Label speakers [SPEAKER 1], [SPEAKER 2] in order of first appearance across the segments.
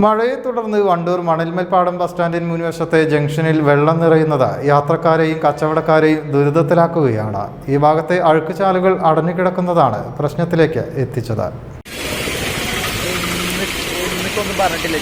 [SPEAKER 1] മഴയെ തുടർന്ന് വണ്ടൂർ മണൽമൽപ്പാടം ബസ് സ്റ്റാൻഡിന് മുൻവശത്തെ ജംഗ്ഷനിൽ വെള്ളം നിറയുന്നത് യാത്രക്കാരെയും കച്ചവടക്കാരെയും ദുരിതത്തിലാക്കുകയാണ്. ഈ ഭാഗത്തെ അഴുക്കുചാലുകൾ അടഞ്ഞുകിടക്കുന്നതാണ് പ്രശ്നത്തിലേക്ക് എത്തിച്ചത്.
[SPEAKER 2] പറഞ്ഞിട്ടില്ല.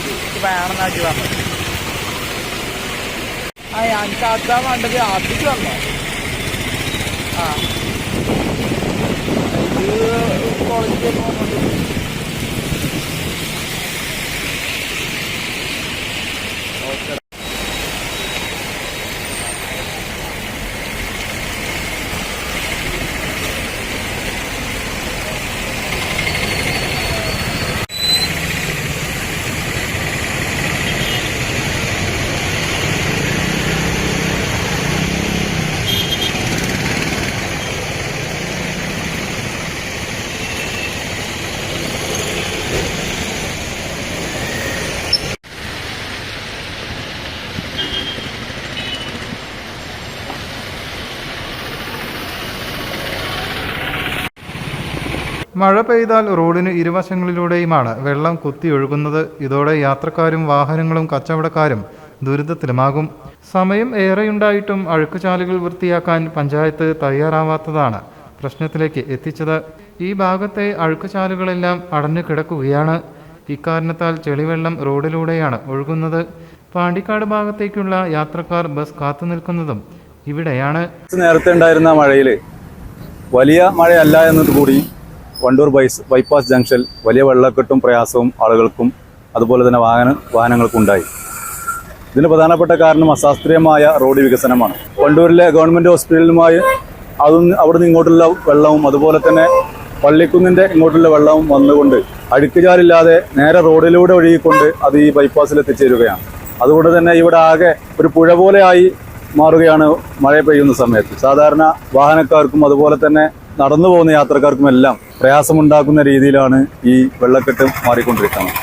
[SPEAKER 1] മഴ പെയ്താൽ റോഡിന് ഇരുവശങ്ങളിലൂടെയുമാണ് വെള്ളം കുത്തിയൊഴുകുന്നത് ഇതോടെ യാത്രക്കാരും വാഹനങ്ങളും കച്ചവടക്കാരും ദുരിതത്തിലുമാകും. സമയം ഏറെയുണ്ടായിട്ടും അഴുക്കുചാലുകൾ വൃത്തിയാക്കാൻ പഞ്ചായത്ത് തയ്യാറാവാത്തതാണ് പ്രശ്നത്തിലേക്ക് എത്തിച്ചത്. ഈ ഭാഗത്തെ അഴുക്കുചാലുകളെല്ലാം അടഞ്ഞു കിടക്കുകയാണ്. ഇക്കാരണത്താൽ ചെളിവെള്ളം റോഡിലൂടെയാണ് ഒഴുകുന്നത്. പാണ്ടിക്കാട് ഭാഗത്തേക്കുള്ള യാത്രക്കാർ ബസ് കാത്തു നിൽക്കുന്നതും ഇവിടെയാണ്.
[SPEAKER 3] നേരത്തെ ഉണ്ടായിരുന്ന മഴയിൽ വലിയ മഴയല്ല എന്നത് കൂടി വണ്ടൂർ ബൈസ് ബൈപ്പാസ് ജംഗ്ഷൻ വലിയ വെള്ളക്കെട്ടും പ്രയാസവും ആളുകൾക്കും അതുപോലെ തന്നെ വാഹന വാഹനങ്ങൾക്കും ഉണ്ടായി. ഇതിന് പ്രധാനപ്പെട്ട കാരണം അശാസ്ത്രീയമായ റോഡ് വികസനമാണ്. വണ്ടൂരിലെ ഗവൺമെന്റ് ഹോസ്പിറ്റലുമായി അതും അവിടുന്ന് ഇങ്ങോട്ടുള്ള വെള്ളവും അതുപോലെ തന്നെ പള്ളിക്കുന്നിന്റെ ഇങ്ങോട്ടുള്ള വെള്ളവും വന്നുകൊണ്ട് അഴുക്കുചാലില്ലാതെ നേരെ റോഡിലൂടെ ഒഴുകിക്കൊണ്ട് അത് ഈ ബൈപ്പാസിൽ എത്തിച്ചേരുകയാണ് അതുകൊണ്ട് തന്നെ ഇവിടെ ആകെ ഒരു പുഴ പോലെയായി മാറുകയാണ് മഴ പെയ്യുന്ന സമയത്ത്. സാധാരണ വാഹനക്കാർക്കും അതുപോലെ തന്നെ നടന്നു പോകുന്ന യാത്രക്കാർക്കും എല്ലാം പ്രയാസമുണ്ടാക്കുന്ന രീതിയിലാണ് ഈ വെള്ളക്കെട്ട് മാറിക്കൊണ്ടിരിക്കുന്നത്.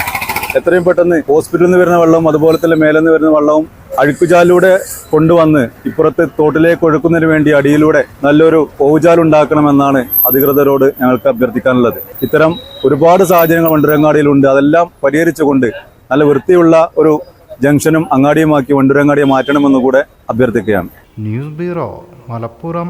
[SPEAKER 3] എത്രയും പെട്ടെന്ന് ഹോസ്പിറ്റലിൽ നിന്ന് വരുന്ന വെള്ളവും അതുപോലെ തന്നെ മേലെ നിന്ന് വരുന്ന വെള്ളവും അഴുക്കുചാലിലൂടെ കൊണ്ടുവന്ന് ഇപ്പുറത്ത് തോട്ടിലേക്ക് ഒഴുക്കുന്നതിന് വേണ്ടി അടിയിലൂടെ നല്ലൊരു ഓവുചാൽ ഉണ്ടാക്കണമെന്നാണ് അധികൃതരോട് ഞങ്ങൾക്ക് അഭ്യർത്ഥിക്കാനുള്ളത്. ഇത്തരം ഒരുപാട് സാഹചര്യങ്ങൾ വണ്ടുരങ്ങാടിയിലുണ്ട്. അതെല്ലാം പരിഹരിച്ചുകൊണ്ട് നല്ല വൃത്തിയുള്ള ഒരു ജംഗ്ഷനും അങ്ങാടിയുമാക്കി വണ്ടുരങ്ങാടിയെ മാറ്റണമെന്ന് കൂടെ അഭ്യർത്ഥിക്കുകയാണ്.
[SPEAKER 1] News bureau Malappuram